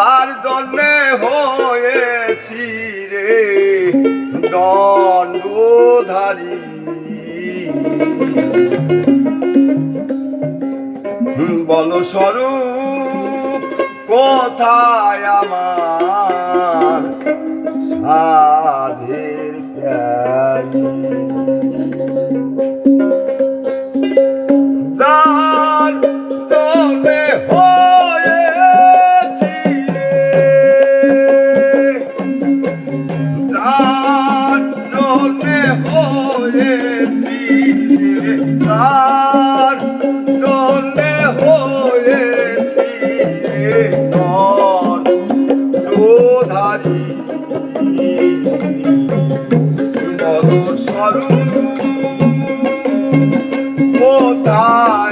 যার জন্যে হয়েছি রে দণ্ডধারী। বল স্বরূপ কোথায় আমার সাধের প্যারি হয়েছি যার তবে হয়েছি তন দোধারি বল স্বরূপ কোথায়